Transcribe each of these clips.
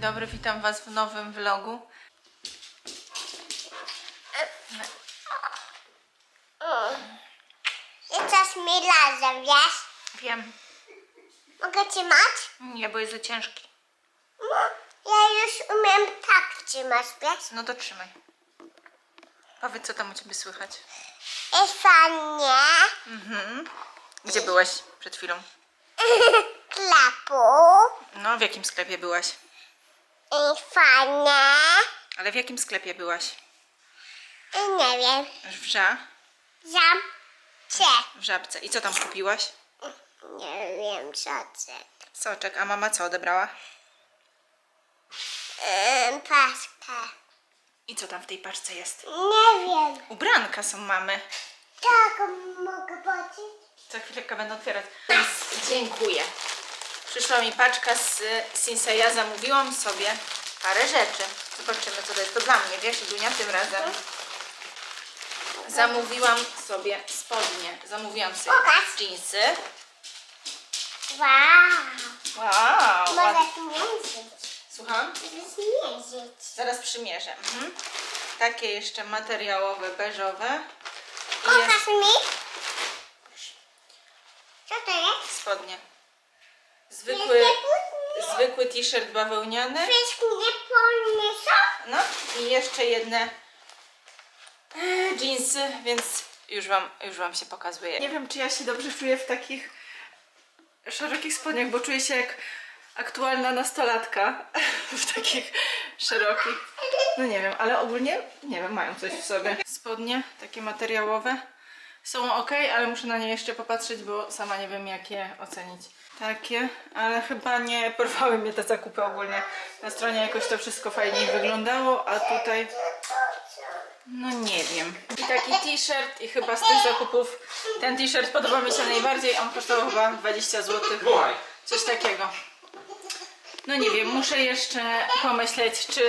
Dzień dobry, witam Was w nowym vlogu. Jesteś mi razem, wiesz? Wiem, Mogę trzymać? nie, bo jest za ciężki. No, ja już umiem tak trzymać, wiesz? No to trzymaj. Powiedz, co tam u Ciebie słychać. Jest fajnie. Mhm. Gdzie byłaś przed chwilą? Klapu. No, w jakim sklepie byłaś? I fajnie. Ale w jakim sklepie byłaś? Nie wiem. W ża? Zam. Cze. W żabce. I co tam kupiłaś? Nie wiem, to. Soczek. A mama co odebrała? Ym, Paska. I co tam w tej paczce jest? Nie wiem. Ubranka są mamy. Tak, mogę płacić? Za chwileczkę będę otwierać. Dziękuję. Przyszła mi paczka z Sinseya. Zamówiłam sobie parę rzeczy. Zobaczymy, co to jest. To dla mnie, wiesz, Dunia, tym razem. Zamówiłam sobie spodnie. Zamówiłam sobie Pokaż. jeansy. Wow. Wow! ład- Możesz mierzyć. Słucham? Możesz. Zaraz przymierzę. Mhm. Takie jeszcze materiałowe, beżowe. I Pokaż jest mi. Co to jest? spodnie. Zwykły, zwykły t-shirt bawełniany. Wszystko nie podniosą? No i jeszcze jedne jeansy, więc już wam, już wam się pokazuje. Nie wiem, czy ja się dobrze czuję w takich szerokich spodniach, bo czuję się jak aktualna nastolatka w takich szerokich. No nie wiem, ale ogólnie, nie wiem, mają coś w sobie. Spodnie, takie materiałowe, są ok, ale muszę na nie jeszcze popatrzeć, bo sama nie wiem, jak je ocenić. Takie, ale chyba nie porwały mnie te zakupy ogólnie. Na stronie jakoś to wszystko fajniej wyglądało, a tutaj no nie wiem. I taki t-shirt i chyba z tych zakupów ten t-shirt podoba mi się najbardziej. On kosztował chyba 20 zł. Coś takiego. No nie wiem, muszę jeszcze pomyśleć, czy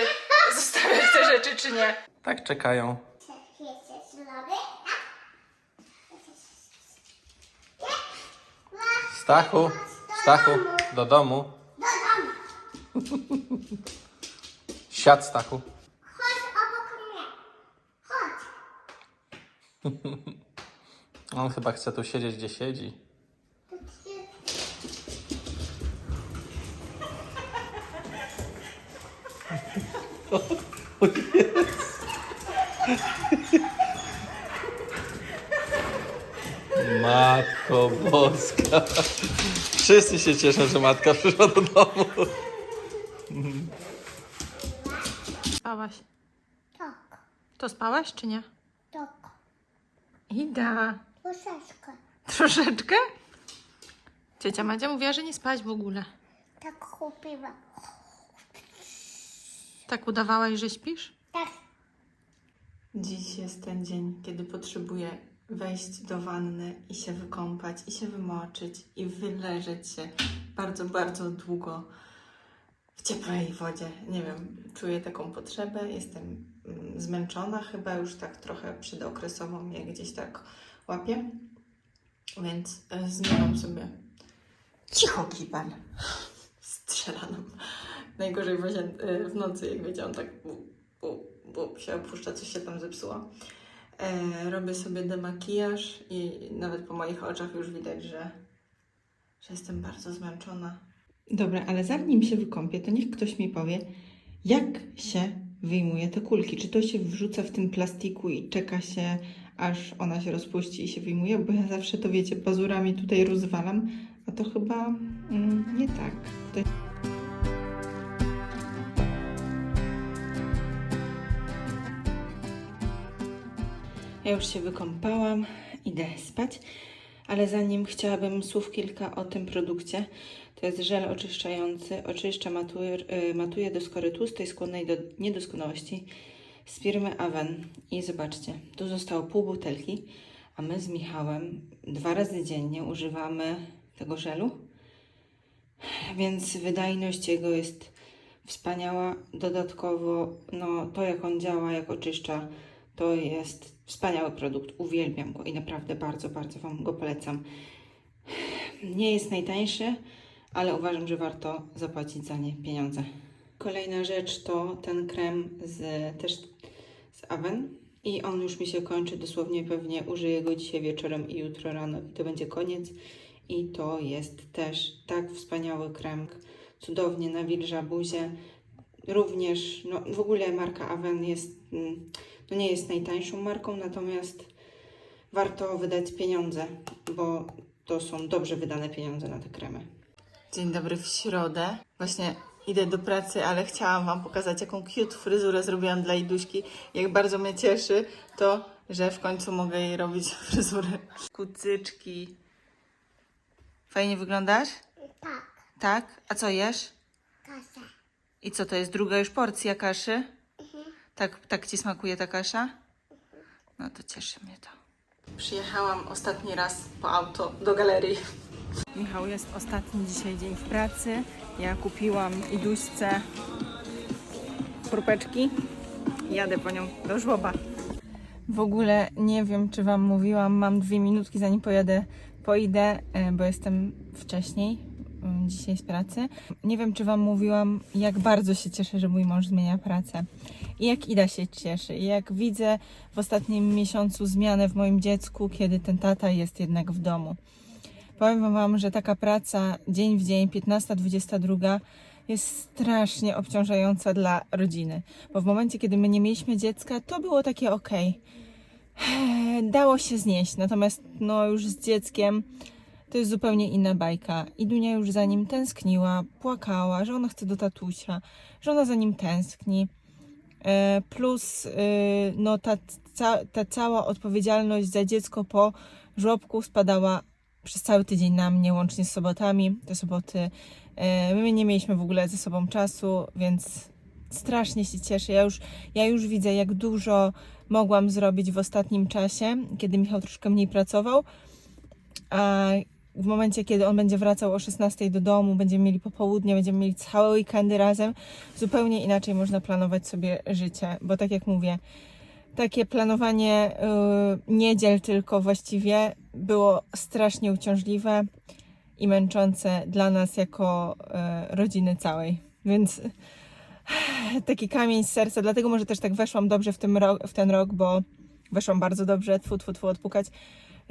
zostawiać te rzeczy, czy nie. Tak czekają. Stachu, Stachu, do domu. Do domu. Siad, Stachu. Chodź obok mnie. Chodź. On chyba chce tu siedzieć, gdzie siedzi. Matko Boska. Wszyscy się cieszą, że matka przyszła do domu. Spałaś. Tak, To spałaś, czy nie? tak. Ida. Troszeczkę. Troszeczkę? Ciocia Madzia mówiła, że nie spałaś w ogóle. Tak kupiłam. Tak udawałaś, że śpisz? Tak. Dziś jest ten dzień, kiedy potrzebuję wejść do wanny i się wykąpać, i się wymoczyć, i wyleżeć się bardzo, bardzo długo w ciepłej wodzie. Nie wiem, czuję taką potrzebę, jestem mm, zmęczona, chyba już tak trochę przedokresowo mnie gdzieś tak łapie, więc e, zmieniam sobie cicho kibel. Strzela nam. Najgorzej w, łazience- e, w nocy, jak wiedziałam, tak bu, bu, bu, się opuszcza, coś się tam zepsuło. E, robię sobie demakijaż i nawet po moich oczach już widać, że, że jestem bardzo zmęczona. Dobra, ale zanim się wykąpię, to niech ktoś mi powie, jak się wyjmuje te kulki. Czy to się wrzuca w tym plastiku i czeka się, aż ona się rozpuści i się wyjmuje? Bo ja zawsze to, wiecie, pazurami tutaj rozwalam, a to chyba mm, nie tak. To... Ja już się wykąpałam, idę spać, ale zanim chciałabym słów kilka o tym produkcie. To jest żel oczyszczający, oczyszcza, matuje, y, matuje do skory tłustej, skłonnej do niedoskonałości z firmy Aven. I zobaczcie, tu zostało pół butelki, a my z Michałem dwa razy dziennie używamy tego żelu, więc wydajność jego jest wspaniała. Dodatkowo, no to jak on działa, jak oczyszcza, to jest wspaniały produkt. Uwielbiam go i naprawdę bardzo, bardzo Wam go polecam. Nie jest najtańszy, ale uważam, że warto zapłacić za nie pieniądze. Kolejna rzecz to ten krem z, też z Aven. I on już mi się kończy, dosłownie pewnie użyję go dzisiaj wieczorem i jutro rano i to będzie koniec. I to jest też tak wspaniały krem, cudownie nawilża buzię. Również, no w ogóle marka Aven jest, no nie jest najtańszą marką, natomiast warto wydać pieniądze, bo to są dobrze wydane pieniądze na te kremy. Dzień dobry w środę. Właśnie idę do pracy, ale chciałam Wam pokazać, jaką cute fryzurę zrobiłam dla Iduśki. Jak bardzo mnie cieszy to, że w końcu mogę jej robić fryzurę. Kucyczki. Fajnie wyglądasz? Tak, Tak? A co jesz? kasę. I co to jest druga już porcja kaszy? Tak, tak Ci smakuje ta kasza? No to cieszy mnie to. Przyjechałam ostatni raz po auto do galerii. Michał, jest ostatni dzisiaj dzień w pracy. Ja kupiłam Iduśce krupeczki. Jadę po nią do żłoba. W ogóle nie wiem, czy Wam mówiłam, mam dwie minutki zanim pojadę, poidę, e, bo jestem wcześniej mm, dzisiaj z pracy. Nie wiem, czy Wam mówiłam, jak bardzo się cieszę, że mój mąż zmienia pracę. I jak Ida się cieszy. I jak widzę w ostatnim miesiącu zmianę w moim dziecku, kiedy ten tata jest jednak w domu. Powiem Wam, że taka praca dzień w dzień, 15-22 jest strasznie obciążająca dla rodziny. Bo w momencie, kiedy my nie mieliśmy dziecka, to było takie ok. Dało się znieść, natomiast no już z dzieckiem to jest zupełnie inna bajka. I Dunia już za nim tęskniła, płakała, że ona chce do tatusia, że ona za nim tęskni. E, Plus y, no, ta, ca, ta cała odpowiedzialność za dziecko po żłobku spadała przez cały tydzień na mnie, łącznie z sobotami. Te soboty e, my nie mieliśmy w ogóle ze sobą czasu, więc strasznie się cieszę. Ja już, ja już widzę, jak dużo mogłam zrobić w ostatnim czasie, kiedy Michał troszkę mniej pracował. A w momencie, kiedy on będzie wracał o 16 do domu, będziemy mieli popołudnie, będziemy mieli całe weekendy razem, zupełnie inaczej można planować sobie życie, bo tak jak mówię, takie planowanie y, niedziel tylko właściwie było strasznie uciążliwe i męczące dla nas jako y, rodziny całej. Więc taki kamień z serca, dlatego może też tak weszłam dobrze w, tym ro- w ten rok, bo weszłam bardzo dobrze, tfu, tfu, tfu, odpukać.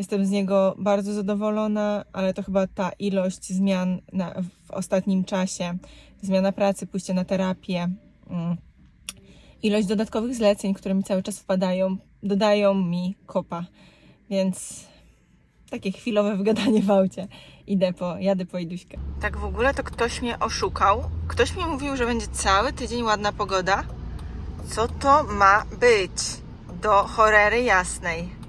Jestem z niego bardzo zadowolona, ale to chyba ta ilość zmian na, w ostatnim czasie, zmiana pracy, pójście na terapię, mm, ilość dodatkowych zleceń, które mi cały czas wpadają, dodają mi kopa. Więc takie chwilowe wygadanie w aucie. Idę po, jadę po Iduśkę. Tak w ogóle to ktoś mnie oszukał. Ktoś mi mówił, że będzie cały tydzień ładna pogoda. Co to ma być? Do chorery jasnej.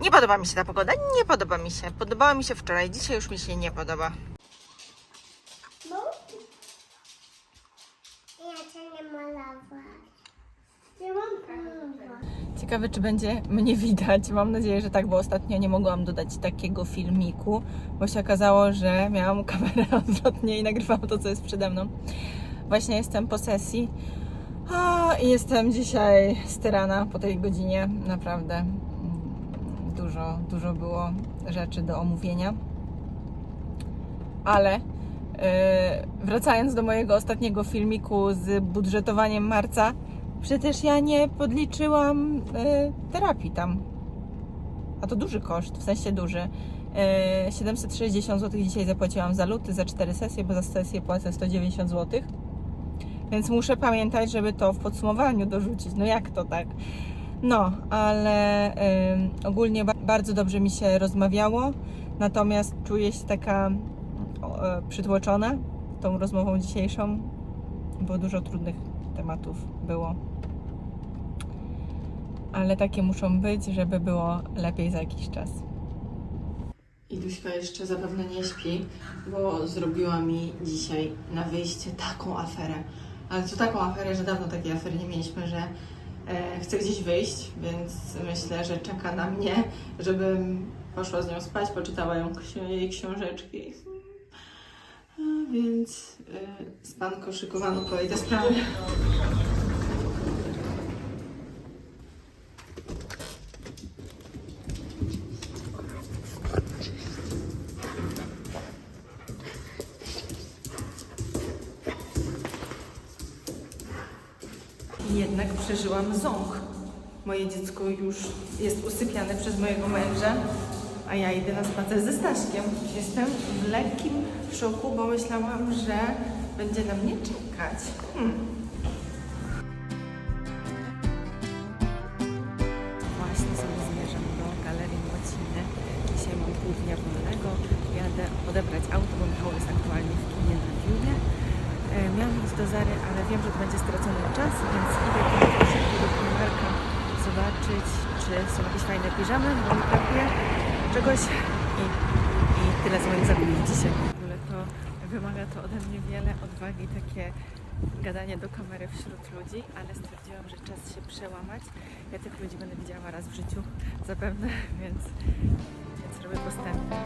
Nie podoba mi się ta pogoda, nie podoba mi się. Podobała mi się wczoraj, dzisiaj już mi się nie podoba. No. Ciekawe, czy będzie mnie widać. Mam nadzieję, że tak, bo ostatnio nie mogłam dodać takiego filmiku, bo się okazało, że miałam kamerę odwrotnie i nagrywałam to, co jest przede mną. Właśnie jestem po sesji o, i jestem dzisiaj styrana po tej godzinie. Naprawdę dużo, dużo było rzeczy do omówienia. Ale yy, wracając do mojego ostatniego filmiku z budżetowaniem marca, Przecież ja nie podliczyłam y, terapii tam. A to duży koszt, w sensie duży. Y, 760 zł dzisiaj zapłaciłam za luty, za 4 sesje, bo za sesję płacę 190 zł. Więc muszę pamiętać, żeby to w podsumowaniu dorzucić. No jak to tak? No, ale y, ogólnie ba- bardzo dobrze mi się rozmawiało. Natomiast czuję się taka e, przytłoczona tą rozmową dzisiejszą, bo dużo trudnych tematów było. Ale takie muszą być, żeby było lepiej za jakiś czas. Iduśka jeszcze zapewne nie śpi, bo zrobiła mi dzisiaj na wyjście taką aferę. Ale to taką aferę, że dawno takiej afery nie mieliśmy, że chce gdzieś wyjść, więc myślę, że czeka na mnie, żebym poszła z nią spać, poczytała ją, jej książeczki. Więc y, spanko szykowano po jej te sprawy. Przeżyłam ząg. Moje dziecko już jest usypiane przez mojego męża, a ja idę na spacer ze Staszkiem. Jestem w lekkim szoku, bo myślałam, że będzie na mnie czekać. Hmm. Do Zary, ale wiem, że to będzie stracony czas, więc idę tylko szybko do Primarka zobaczyć, czy są jakieś fajne piżamy, bo mi brakuje czegoś i, i tyle z moich zakupów dzisiaj. W ogóle to wymaga to ode mnie wiele odwagi, takie gadanie do kamery wśród ludzi, ale stwierdziłam, że czas się przełamać. Ja tych ludzi będę widziała raz w życiu zapewne, więc, więc robię postępy.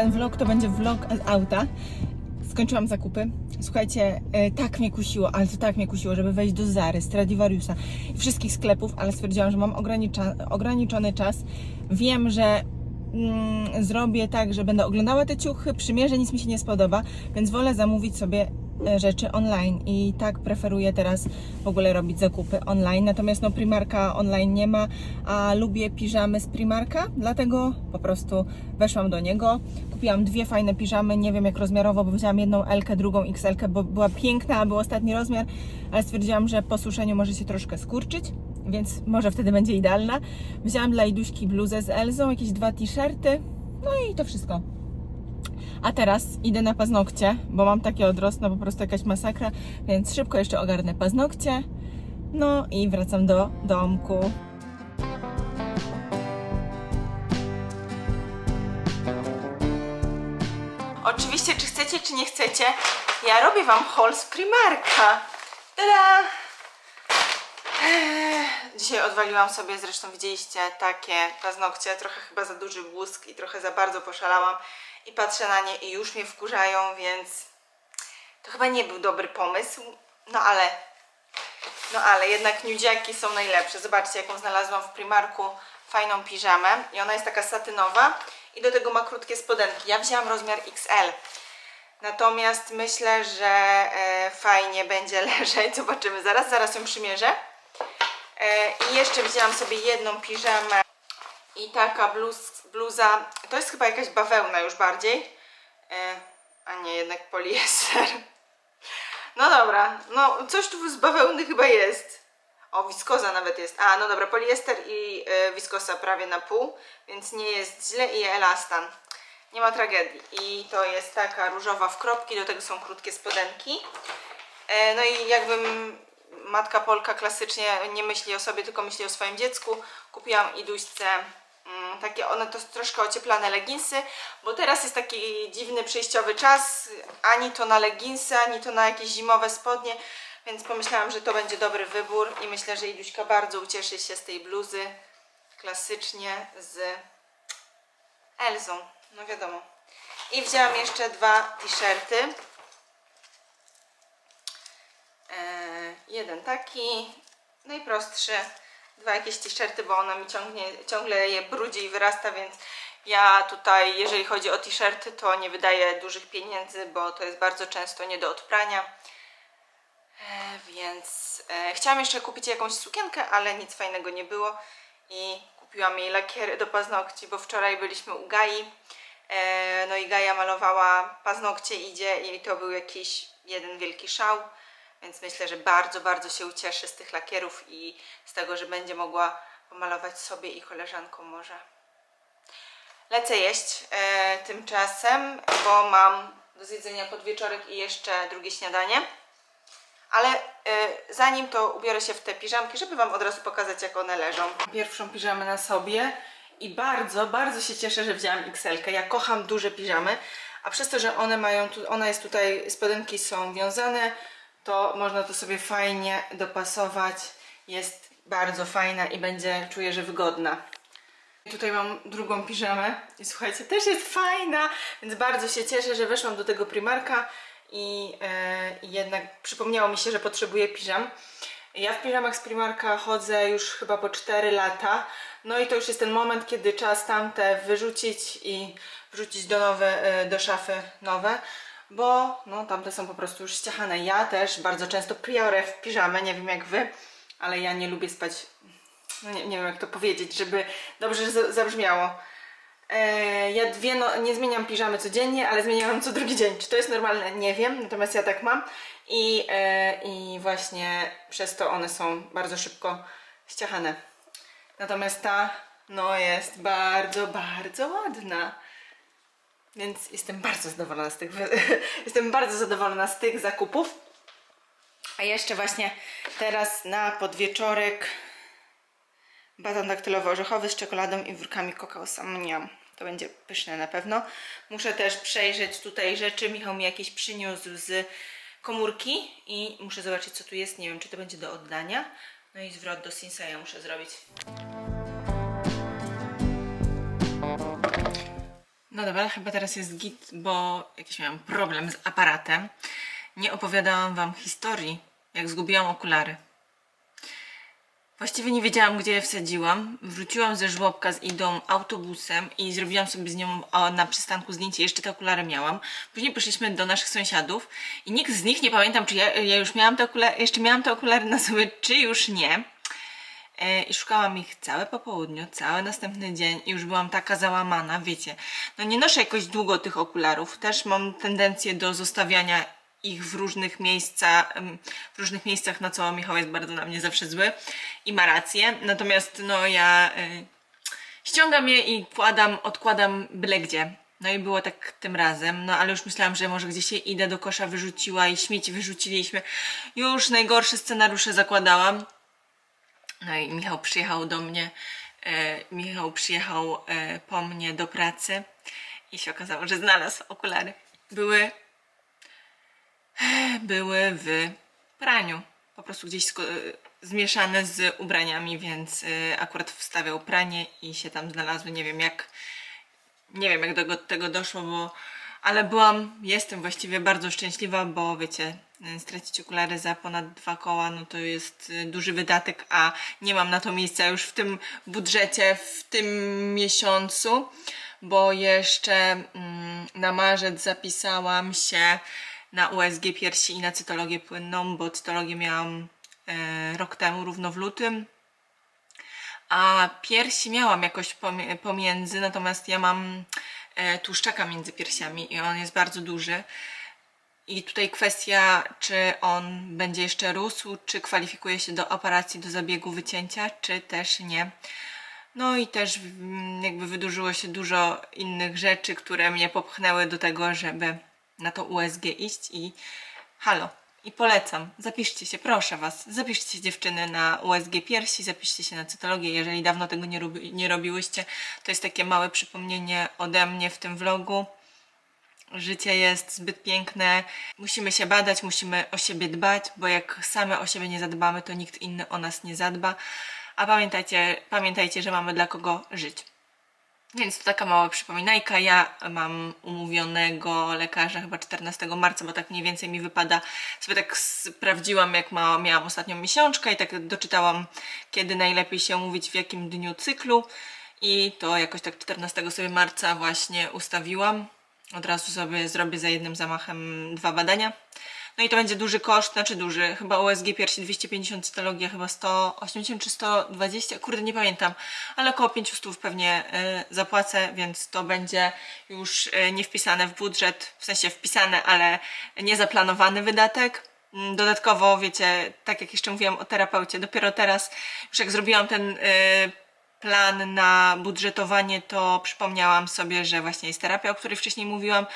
Ten vlog to będzie vlog z auta. Skończyłam zakupy. Słuchajcie, e, tak mnie kusiło, ale to tak mnie kusiło, żeby wejść do Zary, Stradivariusa i wszystkich sklepów, ale stwierdziłam, że mam ograniczony czas. Wiem, że mm, zrobię tak, że będę oglądała te ciuchy, przymierzę, nic mi się nie spodoba, więc wolę zamówić sobie rzeczy online i tak preferuję teraz w ogóle robić zakupy online. Natomiast no Primarka online nie ma, a lubię piżamy z Primarka, dlatego po prostu weszłam do niego. Kupiłam dwie fajne piżamy, nie wiem jak rozmiarowo, bo wzięłam jedną L, drugą XL, bo była piękna, był ostatni rozmiar, ale stwierdziłam, że po suszeniu może się troszkę skurczyć, więc może wtedy będzie idealna. Wzięłam dla Iduśki bluzę z Elzą, jakieś dwa t-shirty, no i to wszystko. A teraz idę na paznokcie, bo mam takie odrosnę, po prostu jakaś masakra, więc szybko jeszcze ogarnę paznokcie. No i wracam do domku. Oczywiście, czy chcecie, czy nie chcecie, ja robię Wam haul z Primarka. Tada! Dzisiaj odwaliłam sobie, zresztą widzieliście, takie paznokcie, trochę chyba za duży błysk i trochę za bardzo poszalałam i patrzę na nie i już mnie wkurzają, więc to chyba nie był dobry pomysł, no ale no ale jednak nudziaki są najlepsze. Zobaczcie, jaką znalazłam w Primarku fajną piżamę i ona jest taka satynowa i do tego ma krótkie spodenki. Ja wzięłam rozmiar XL. Natomiast myślę, że e, fajnie będzie leżeć. Zobaczymy zaraz, zaraz ją przymierzę. E, I jeszcze wzięłam sobie jedną piżamę i taka bluz, bluza. To jest chyba jakaś bawełna już bardziej. E, a nie, jednak poliester. No dobra, no coś tu z bawełny chyba jest. O, wiskoza nawet jest. A, no dobra, poliester i y, wiskosa prawie na pół, więc nie jest źle i elastan. Nie ma tragedii. I to jest taka różowa w kropki, do tego są krótkie spodenki. E, no i jakbym matka Polka klasycznie nie myśli o sobie, tylko myśli o swoim dziecku, kupiłam Iduśce takie, one to troszkę ocieplane leginsy, bo teraz jest taki dziwny przejściowy czas, ani to na leginsy, ani to na jakieś zimowe spodnie, więc pomyślałam, że to będzie dobry wybór i myślę, że Iduśka bardzo ucieszy się z tej bluzy klasycznie z Elzą, no wiadomo. I wzięłam jeszcze dwa t-shirty. E, jeden taki, najprostszy, dwa jakieś t-shirty, bo ona mi ciągnie, ciągle je brudzi i wyrasta, więc ja tutaj, jeżeli chodzi o t-shirty, to nie wydaję dużych pieniędzy, bo to jest bardzo często nie do odprania. E, więc e, chciałam jeszcze kupić jakąś sukienkę, ale nic fajnego nie było i kupiłam jej lakiery do paznokci, bo wczoraj byliśmy u Gai. E, no i Gaja malowała paznokcie idzie i to był jakiś jeden wielki szał, więc myślę, że bardzo, bardzo się ucieszy z tych lakierów i z tego, że będzie mogła pomalować sobie i koleżankom może. Lecę jeść e, tymczasem, bo mam do zjedzenia podwieczorek i jeszcze drugie śniadanie. Ale e, zanim to ubiorę się w te piżamki, żeby Wam od razu pokazać, jak one leżą. Pierwszą piżamę na sobie i bardzo, bardzo się cieszę, że wzięłam XL. -kę. Ja kocham duże piżamy, a przez to, że one mają, tu, ona jest tutaj, spodenki są wiązane, to można to sobie fajnie dopasować. Jest bardzo fajna i będzie, czuję, że wygodna. Tutaj mam drugą piżamę i słuchajcie, też jest fajna, więc bardzo się cieszę, że weszłam do tego Primarka i, i jednak przypomniało mi się, że potrzebuję piżam. Ja w piżamach z Primarka chodzę już chyba po 4 lata. No i to już jest ten moment, kiedy czas tamte wyrzucić i wrzucić do nowe, e, do szafy nowe, bo no tamte są po prostu już ściachane. Ja też bardzo często priorę w piżamę, nie wiem jak wy, ale ja nie lubię spać, no nie, nie wiem jak to powiedzieć, żeby dobrze za- zabrzmiało. E, ja dwie, no, nie zmieniam piżamy codziennie, ale zmieniam co drugi dzień. Czy to jest normalne? Nie wiem, natomiast ja tak mam. I, e, I właśnie przez to one są bardzo szybko ściachane. Natomiast ta, no jest bardzo, bardzo ładna. Więc jestem bardzo zadowolona z tych, jestem bardzo zadowolona z tych zakupów. A jeszcze właśnie teraz na podwieczorek Baton daktylowo-orzechowy z czekoladą i wórkami kakao samniam. To będzie pyszne na pewno. Muszę też przejrzeć tutaj rzeczy. Michał mi jakieś przyniósł z komórki i muszę zobaczyć co tu jest. Nie wiem czy to będzie do oddania. No i zwrot do Sinseya muszę zrobić. No dobra, chyba teraz jest git, bo jakiś miałam problem z aparatem. Nie opowiadałam Wam historii, jak zgubiłam okulary. Właściwie nie wiedziałam, gdzie je wsadziłam. Wróciłam ze żłobka z Idą autobusem i zrobiłam sobie z nią na przystanku zdjęcie. Jeszcze te okulary miałam. Później poszliśmy do naszych sąsiadów i nikt z nich, nie pamiętam, czy ja, ja już miałam te okulary, jeszcze miałam te okulary na sobie, czy już nie. E, I szukałam ich całe popołudnie, cały następny dzień i już byłam taka załamana, wiecie. No nie noszę jakoś długo tych okularów. Też mam tendencję do zostawiania ich w różnych miejscach, w różnych miejscach, na co Michał jest bardzo na mnie zawsze zły i ma rację. Natomiast no ja y, ściągam je i kładam, odkładam byle gdzie. No i było tak tym razem, no ale już myślałam, że może gdzieś je idę do kosza wyrzuciła i śmieci wyrzuciliśmy. Już najgorsze scenariusze zakładałam. No i Michał przyjechał do mnie, e, Michał przyjechał e, po mnie do pracy i się okazało, że znalazł okulary. Były, były w praniu, po prostu gdzieś e, zmieszane z ubraniami, więc e, akurat wstawiał pranie i się tam znalazły. Nie wiem jak, nie wiem jak do tego doszło, bo ale byłam, jestem właściwie bardzo szczęśliwa, bo wiecie, stracić okulary za ponad dwa koła, no to jest y, duży wydatek, a nie mam na to miejsca już w tym budżecie, w tym miesiącu, bo jeszcze mm, na marzec zapisałam się na USG piersi i na cytologię płynną, bo cytologię miałam e, rok temu, równo w lutym, a piersi miałam jakoś pomiędzy, natomiast ja mam e, tłuszczaka między piersiami i on jest bardzo duży. I tutaj kwestia, czy on będzie jeszcze rósł, czy kwalifikuje się do operacji, do zabiegu wycięcia, czy też nie. No i też mm, jakby wydłużyło się dużo innych rzeczy, które mnie popchnęły do tego, żeby na to USG iść i halo. I polecam, zapiszcie się, proszę Was, zapiszcie się dziewczyny na USG piersi, zapiszcie się na cytologię, jeżeli dawno tego nie, robi, nie robiłyście. To jest takie małe przypomnienie ode mnie w tym vlogu. Życie jest zbyt piękne, musimy się badać, musimy o siebie dbać, bo jak same o siebie nie zadbamy, to nikt inny o nas nie zadba. A pamiętajcie, pamiętajcie, że mamy dla kogo żyć. Więc to taka mała przypominajka. Ja mam umówionego lekarza chyba 14 marca, bo tak mniej więcej mi wypada. Sobie tak sprawdziłam, jak ma, miałam ostatnią miesiączkę i tak doczytałam, kiedy najlepiej się umówić, w jakim dniu cyklu. I to jakoś tak 14 sobie marca właśnie ustawiłam. Od razu sobie zrobię za jednym zamachem dwa badania. No i to będzie duży koszt, znaczy duży, chyba USG piersi 250, cytologia chyba 180 czy 120, kurde nie pamiętam, ale około 500 pewnie y, zapłacę, więc to będzie już y, nie wpisane w budżet, w sensie wpisane, ale niezaplanowany wydatek. Mm, Dodatkowo, wiecie, tak jak jeszcze mówiłam o terapeucie, dopiero teraz, już jak zrobiłam ten y, plan na budżetowanie, to przypomniałam sobie, że właśnie jest terapia, o której wcześniej mówiłam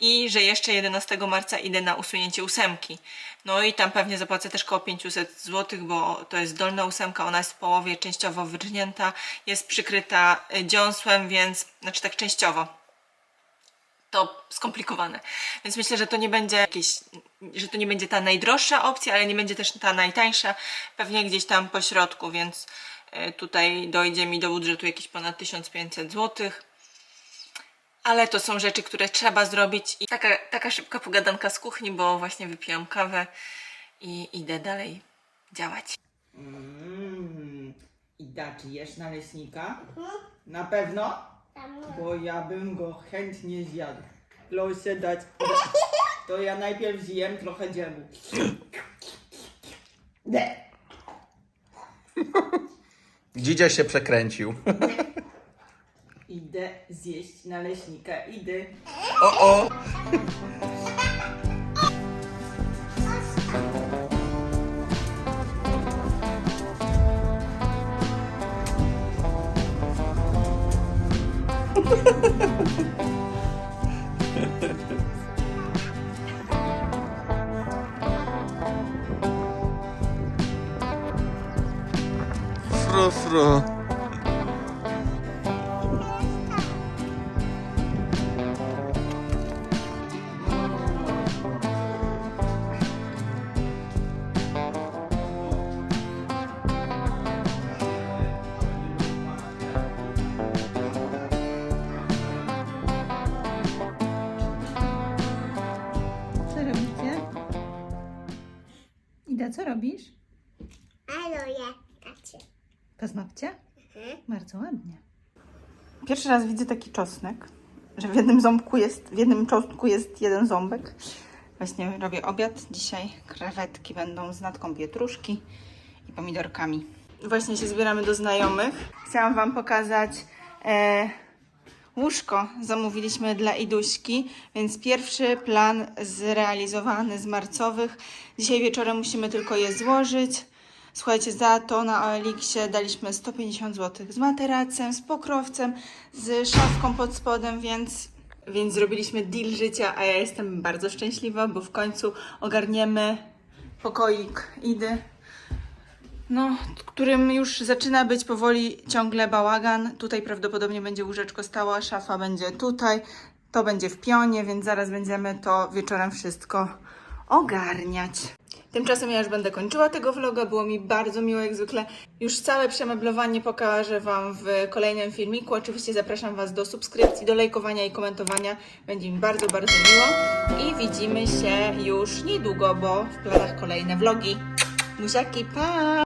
i że jeszcze 11 marca idę na usunięcie ósemki. No i tam pewnie zapłacę też około 500 zł, bo to jest dolna ósemka, ona jest w połowie częściowo wyrżnięta, jest przykryta y, dziąsłem, więc, znaczy tak częściowo to skomplikowane. Więc myślę, że to nie będzie jakieś, że to nie będzie ta najdroższa opcja, ale nie będzie też ta najtańsza, pewnie gdzieś tam po środku, więc e, tutaj dojdzie mi do budżetu jakieś ponad 1500 zł. Ale to są rzeczy, które trzeba zrobić i taka, taka szybka pogadanka z kuchni, bo właśnie wypiłam kawę i idę dalej działać. Mm. Ida, czy jesz naleśnika? Na pewno? Bo ja bym go chętnie zjadł. Proszę dać. To ja najpierw zjem trochę dziewu. Dzidzia się przekręcił. Idę zjeść naleśnika. Idę. O, o! Fru. Co robicie? Ida, co robisz? Aloje. Tacie. Paznokcie? Bardzo ładnie. Pierwszy raz widzę taki czosnek, że w jednym ząbku jest, w jednym czosnku jest jeden ząbek. Właśnie robię obiad. Dzisiaj krewetki będą z natką pietruszki i pomidorkami. Właśnie się zbieramy do znajomych. Chciałam Wam pokazać e, łóżko. Zamówiliśmy dla Iduśki, więc pierwszy plan zrealizowany z marcowych. Dzisiaj wieczorem musimy tylko je złożyć. Słuchajcie, za to na OLX-ie daliśmy 150 zł z materacem, z pokrowcem, z szafką pod spodem, więc, więc zrobiliśmy deal życia, a ja jestem bardzo szczęśliwa, bo w końcu ogarniemy pokoik Idy, no, którym już zaczyna być powoli ciągle bałagan. Tutaj prawdopodobnie będzie łóżeczko stała, szafa będzie tutaj, to będzie w pionie, więc zaraz będziemy to wieczorem wszystko ogarniać. Tymczasem ja już będę kończyła tego vloga. Było mi bardzo miło jak zwykle. Już całe przemeblowanie pokażę Wam w kolejnym filmiku. Oczywiście zapraszam Was do subskrypcji, do lajkowania i komentowania. Będzie mi bardzo, bardzo miło. I widzimy się już niedługo, bo w planach kolejne vlogi. Buziaki, pa!